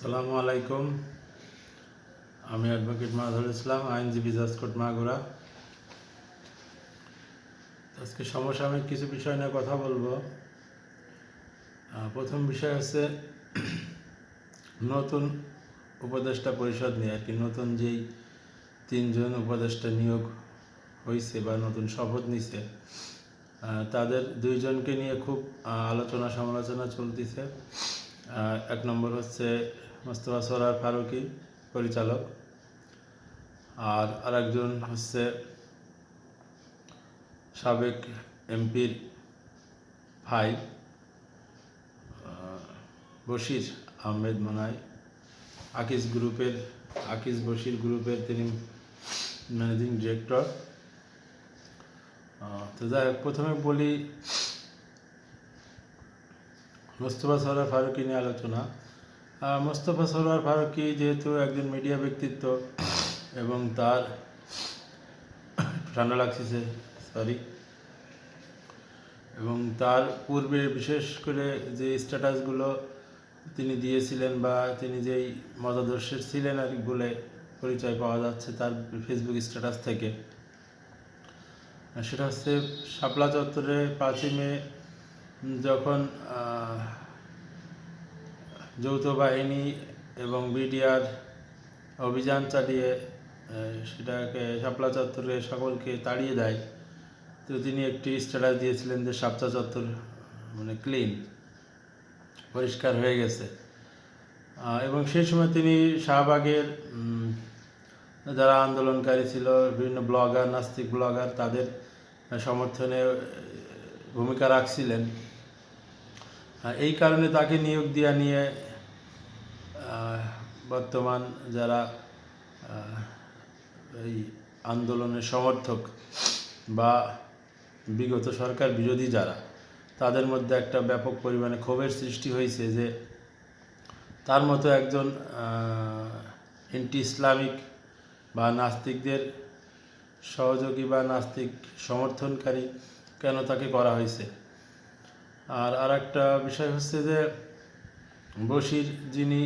সালামু আলাইকুম। আমি অ্যাডভোকেট মাধুর ইসলাম, আইনজীবী জাসকোট মাগুরা। আজকে সমসাময়িক কিছু বিষয় নিয়ে কথা বলব। প্রথম বিষয় হচ্ছে নতুন উপদেষ্টা পরিষদ নিয়ে আর কি। নতুন যেই তিনজন উপদেষ্টা নিয়োগ হয়েছে বা নতুন শপথ নিছে তাদের দুইজনকে নিয়ে খুব আলোচনা সমালোচনা চলতেছে। এক নম্বর হচ্ছে মোস্তফা সরার ফারুকি পরিচালক। আর আরেকজন হচ্ছে সাবেক এমপির ভাই বশির আহমেদ মনাই আকিস গ্রুপের, আকিস বশির গ্রুপের তিনি ম্যানেজিং ডিরেক্টর। তো যাই প্রথমে বলি মোস্তফা সরোয়ার ফারুকি নিয়ে আলোচনা। মোস্তফা সরোয়ার ফারুকি যেহেতু একজন মিডিয়া ব্যক্তিত্ব এবং তার ঠান্ডা লাগছে সরি এবং তার পূর্বে বিশেষ করে যে স্ট্যাটাসগুলো তিনি দিয়েছিলেন বা তিনি যেই মতাদর্শের ছিলেন আর বলে পরিচয় পাওয়া যাচ্ছে তার ফেসবুক স্ট্যাটাস থেকে। সেটা হচ্ছে শাপলা চত্বরে পাঁচই মে যখন যৌথ বাহিনী এবং বিডিআর অভিযান চালিয়ে সেটাকে শাপলা চত্বরে সকলকে তাড়িয়ে দেয়। তো তিনি একটি স্ট্যাটাস দিয়েছিলেন যে শাপলা চত্বর মানে ক্লিন পরিষ্কার হয়ে গেছে। এবং সেই সময় তিনি শাহবাগের যারা আন্দোলনকারী ছিল, বিভিন্ন ব্লগার, নাস্তিক ব্লগার, তাদের সমর্থনে ভূমিকা রাখছিলেন। এই কারণে তাকে নিয়োগ দেওয়া নিয়ে বর্তমান যারা এই আন্দোলনের সমর্থক বা বিগত সরকার বিরোধী যারা, তাদের মধ্যে একটা ব্যাপক পরিমাণে ক্ষোভের সৃষ্টি হয়েছে যে, তার মতো একজন এন্টি ইসলামিক বা নাস্তিকদের সহযোগী বা নাস্তিক সমর্থনকারী কেন তাকে করা হয়েছে? আর আর একটা বিষয় হচ্ছে যে বশির যিনি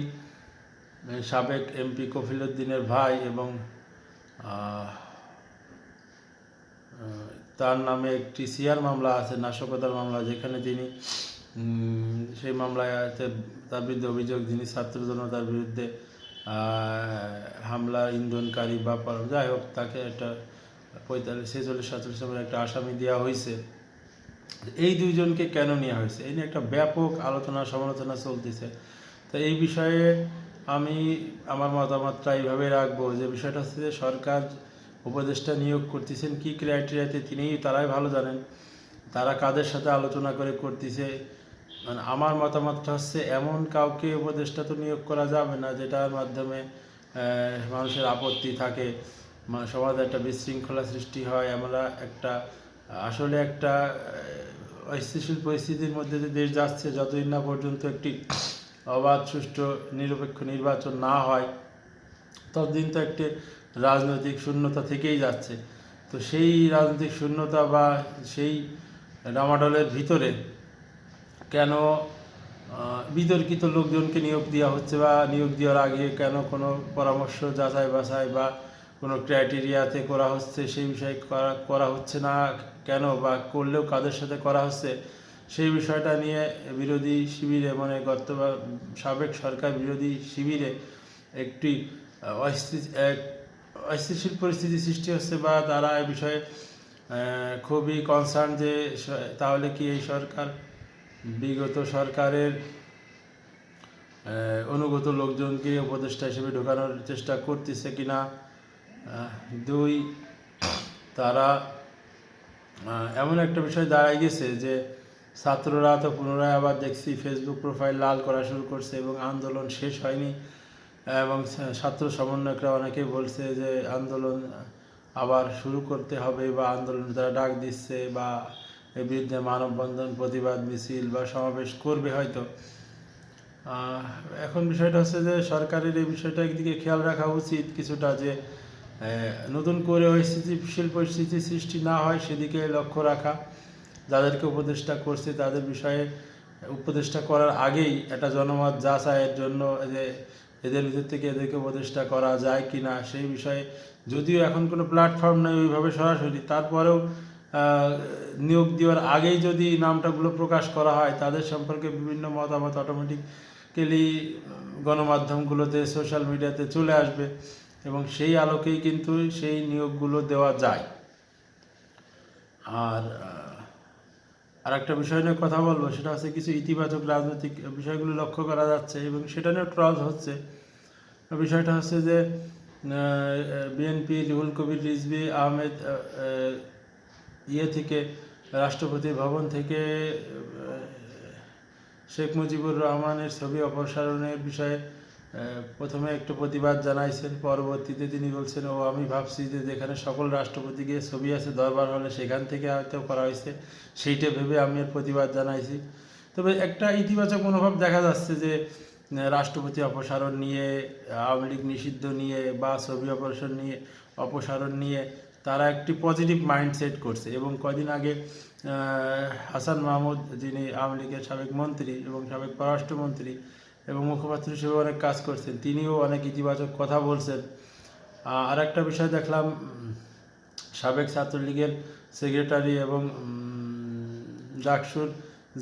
সাবেক এমপি কফিলুদ্দিনের ভাই এবং তার নামে একটি সিআর মামলা আছে, নাশকতার মামলা, যেখানে তিনি সেই মামলায় তার বিরুদ্ধে অভিযোগ, যিনি ছাত্র জনতার বিরুদ্ধে হামলা, ইন্ধনকারী বা যাই হোক, তাকে একটা পঁয়তাল্লিশ, ছেচল্লিশ, সাতচল্লিশ একটা আসামি দেওয়া হয়েছে। এই দুইজনকে কেন নেওয়া হয়েছে? এই নিয়ে একটা ব্যাপক আলোচনা, সমালোচনা চলতেছে। তো এই বিষয়ে আমি আমার মতামতটা এইভাবে রাখব যে বিষয়টা হচ্ছে যে সরকার উপদেষ্টা নিয়োগ করতেছেন, কি ক্রাইটেরিয়াতে তিনি, তারাই ভালো জানেন। তারা কাদের সাথে আলোচনা করে করতেছে? মানে আমার মতামতটা হচ্ছে এমন কাউকে উপদেষ্টা তো নিয়োগ করা যাবে না, যেটার মাধ্যমে মানুষের আপত্তি থাকে। মা- সমাজে একটা বিশৃঙ্খলা সৃষ্টি হয়, আমরা একটা আসলে একটা অস্থিতিশীল পরিস্থিতির মধ্যে যে দেশ যাচ্ছে, যতদিন না পর্যন্ত একটি অবাধ, সুষ্ঠু, নিরপেক্ষ নির্বাচন না হয়, ততদিন তো একটি রাজনৈতিক শূন্যতা থেকেই যাচ্ছে। তো সেই রাজনৈতিক শূন্যতা বা সেই ডামাডলের ভিতরে কেন বিতর্কিত লোকজনকে নিয়োগ দেওয়া হচ্ছে বা নিয়োগ দেওয়ার আগে কেন কোনো পরামর্শ যাচাই বাছাই বা কোনো ক্রাইটেরিয়াতে করা হচ্ছে, সেই বিষয়ে করা করা হচ্ছে না? কেন বা করলেও কাদের সাথে করা হচ্ছে সেই বিষয়টা নিয়ে বিরোধী শিবিরে মানে গত সাবেক সরকার বিরোধী শিবিরে একটি আহ, অস্থিতি এক অস্থিতিশীল পরিস্থিতি সৃষ্টি হচ্ছে বা তারা এ বিষয়ে খুবই কনসার্ন যে তাহলে কি এই সরকার বিগত সরকারের অনুগত লোকজনকে উপদেষ্টা হিসেবে ঢোকানোর চেষ্টা করতেছে কিনা দুই তারা এমন একটা বিষয় দাঁড়ায় গেছে যে ছাত্ররা তো পুনরায় আবার দেখছি ফেসবুক প্রোফাইল লাল করা শুরু করছে এবং আন্দোলন শেষ হয়নি। এবং ছাত্র সমন্বয়করা অনেকেই বলছে যে আন্দোলন আবার শুরু করতে হবে বা আন্দোলন তারা ডাক দিচ্ছে বা এর বিরুদ্ধে মানববন্ধন, প্রতিবাদ মিছিল বা সমাবেশ করবে হয়তো। এখন বিষয়টা হচ্ছে যে সরকারের এই বিষয়টা একদিকে খেয়াল রাখা উচিত কিছুটা যে নতুন করে ওই স্থিতিশীল পরিস্থিতি সৃষ্টি না হয় সেদিকে লক্ষ্য রাখা। যাদেরকে উপদেষ্টা করছে তাদের বিষয়ে উপদেষ্টা করার আগেই একটা জনমত যাচাইয়ের জন্য যে এদের ভিতর থেকে এদেরকে উপদেষ্টা করা যায় কি না সেই বিষয়ে যদিও এখন কোনো প্ল্যাটফর্ম নেই ওইভাবে সরাসরি, তারপরেও নিয়োগ দেওয়ার আগেই যদি নামটাগুলো প্রকাশ করা হয়, তাদের সম্পর্কে বিভিন্ন মতামত অটোমেটিক্যালি গণমাধ্যমগুলোতে সোশ্যাল মিডিয়াতে চলে আসবে। এবং সেই আলোকেই কিন্তু সেই নিয়োগগুলো দেওয়া যায়। আর আর একটা বিষয় নিয়ে কথা বলব সেটা হচ্ছে কিছু ইতিবাচক রাজনৈতিক বিষয়গুলো লক্ষ্য করা যাচ্ছে এবং সেটা নিয়ে ট্রল হচ্ছে। বিষয়টা হচ্ছে যে বিএনপি রুহুল কবির রিজভি আহমেদ আহ, আহ, ইয়ে থেকে রাষ্ট্রপতি ভবন থেকে শেখ মুজিবুর রহমানের ছবি অপসারণের বিষয়ে প্রথমে একটু প্রতিবাদ জানাইছেন, পরবর্তীতে তিনি বলছেন, ও, আমি ভাবছি যে যেখানে সকল রাষ্ট্রপতি গিয়ে ছবি আছে দরবার হলে সেখান থেকে হয়তো করা হয়েছে। সেইটা ভেবে আমি এর প্রতিবাদ জানাইছি। তবে একটা ইতিবাচক মনোভাব দেখা যাচ্ছে যে রাষ্ট্রপতি অপসারণ নিয়ে, আওয়ামী লীগ নিষিদ্ধ নিয়ে বা ছবি অপসারণ নিয়ে অপসারণ নিয়ে তারা একটি পজিটিভ মাইন্ডসেট করছে এবং কদিন আগে হাসান মাহমুদ যিনি আওয়ামী লীগের সাবেক মন্ত্রী এবং সাবেক পররাষ্ট্রমন্ত্রী এবং মুখপাত্র হিসেবে অনেক কাজ করছেন। তিনিও অনেক ইতিবাচক কথা বলছেন। আর একটা বিষয় দেখলাম সাবেক ছাত্রলীগের সেক্রেটারি এবং ডাকসুর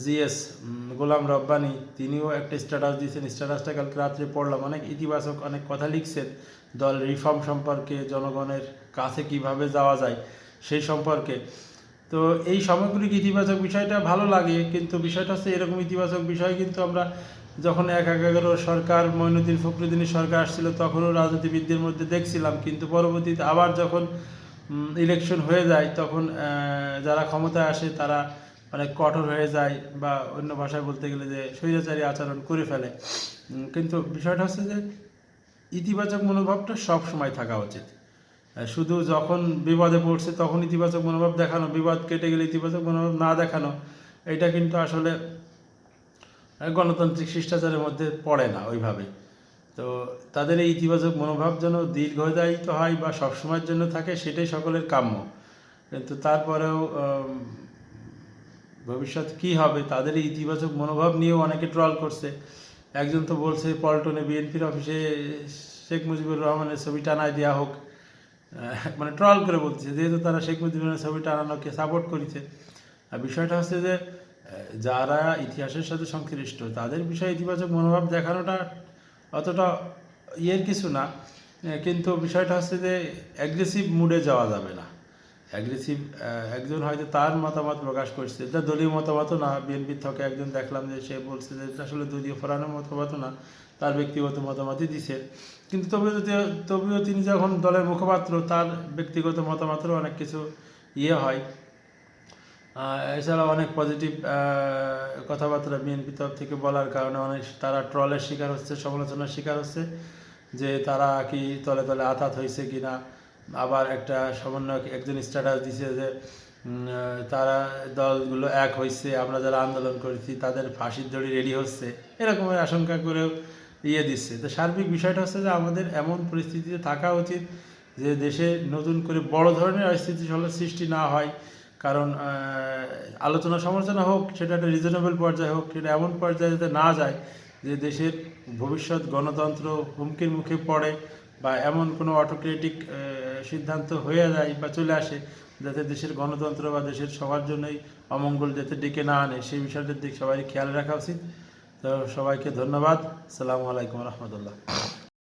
জিএস গোলাম রব্বানি, তিনিও একটা স্ট্যাটাস দিয়েছেন। স্ট্যাটাসটা কালকে রাত্রে পড়লাম। অনেক ইতিবাচক অনেক কথা লিখছেন। দল রিফর্ম সম্পর্কে, জনগণের কাছে কীভাবে যাওয়া যায়, সেই সম্পর্কে। তো এই সামগ্রিক ইতিবাচক বিষয়টা ভালো লাগে, কিন্তু বিষয়টা হচ্ছে এরকম ইতিবাচক বিষয় কিন্তু আমরা যখন এক এগারো সরকার, মইনুদ্দিন ফখরুদ্দিনের সরকার আসছিল, তখনও রাজনীতিবিদদের মধ্যে দেখছিলাম। কিন্তু পরবর্তীতে আবার যখন ইলেকশন হয়ে যায়, তখন যারা ক্ষমতায় আসে, তারা অনেক কঠোর হয়ে যায় বা অন্য ভাষায় বলতে গেলে যে স্বৈরাচারী আচরণ করে ফেলে। কিন্তু বিষয়টা হচ্ছে যে, ইতিবাচক মনোভাবটা সব সময় থাকা উচিত। শুধু যখন বিপদে পড়ছে, তখন ইতিবাচক মনোভাব দেখানো বিবাদ কেটে গেলে ইতিবাচক মনোভাব না দেখানো, এটা কিন্তু আসলে গণতান্ত্রিক শিষ্টাচারের মধ্যে পড়ে না ওইভাবে। তো তাদের এই ইতিবাচক মনোভাব যেন দীর্ঘদায়িত হয় বা সবসময়ের জন্য থাকে, সেটাই সকলের কাম্য। কিন্তু তারপরেও ভবিষ্যৎ কি হবে, তাদের এই ইতিবাচক মনোভাব নিয়েও অনেকে ট্রল করছে। একজন তো বলছে, পল্টনে বিএনপির অফিসে শেখ মুজিবুর রহমানের ছবি টানায় দেওয়া হোক। মানে ট্রল করে বলছে যেহেতু তারা শেখ মুজিবুর রহমানের ছবি টানানোকে সাপোর্ট করেছে। আর বিষয়টা হচ্ছে যে যারা ইতিহাসের সাথে সংশ্লিষ্ট, তাদের বিষয়ে ইতিবাচক মনোভাব দেখানোটা অতটা ইয়ের কিছু না, কিন্তু বিষয়টা হচ্ছে যে অ্যাগ্রেসিভ মুডে যাওয়া যাবে না। অ্যাগ্রেসিভ একজন হয়তো তার মতামত প্রকাশ করছে, এটা দলীয় মতামতও না, বিএনপির থেকে একজন দেখলাম যে সে বলছে যে আসলে দলীয় ফোরানোর মতামত না, তার ব্যক্তিগত মতামতই দিছে। কিন্তু তবে যদি- তবুও তিনি যখন দলের মুখপাত্র, তার ব্যক্তিগত মতামতেরও অনেক কিছু ইয়ে হয়। এছাড়া অনেক পজিটিভ কথাবার্তা বিএনপি তরফ থেকে বলার কারণে অনেক তারা ট্রলের শিকার হচ্ছে, সমালোচনার শিকার হচ্ছে, যে তারা কি তলে তলে আতাত হয়েছে কিনা। আবার একটা সমন্বয়ক একজন স্ট্যাটাস দিছে যে তারা দলগুলো এক হয়েছে আমরা যারা আন্দোলন করেছি, তাদের ফাঁসির দড়ি রেডি হচ্ছে, এরকমের আশঙ্কা করেও ইয়ে দিচ্ছে। তো সার্বিক বিষয়টা হচ্ছে যে আমাদের এমন পরিস্থিতিতে থাকা উচিত যে দেশে নতুন করে বড় ধরনের অস্থিতিশীলতার সৃষ্টি না হয় কারণ আলোচনা সমালোচনা হোক, সেটা একটা রিজনেবল পর্যায়ে হোক, সেটা এমন পর্যায়ে যাতে না যায় যে দেশের ভবিষ্যৎ গণতন্ত্র হুমকির মুখে পড়ে বা এমন কোনো অটোক্রেটিক সিদ্ধান্ত হয়ে যায় বা চলে আসে যাতে দেশের গণতন্ত্র বা দেশের সবার জন্যই অমঙ্গল যাতে ডেকে না আনে, সেই বিষয়টার দিক সবাই খেয়াল রাখা উচিত। তো সবাইকে ধন্যবাদ। সালামু আলাইকুম রহমতুল্লাহ।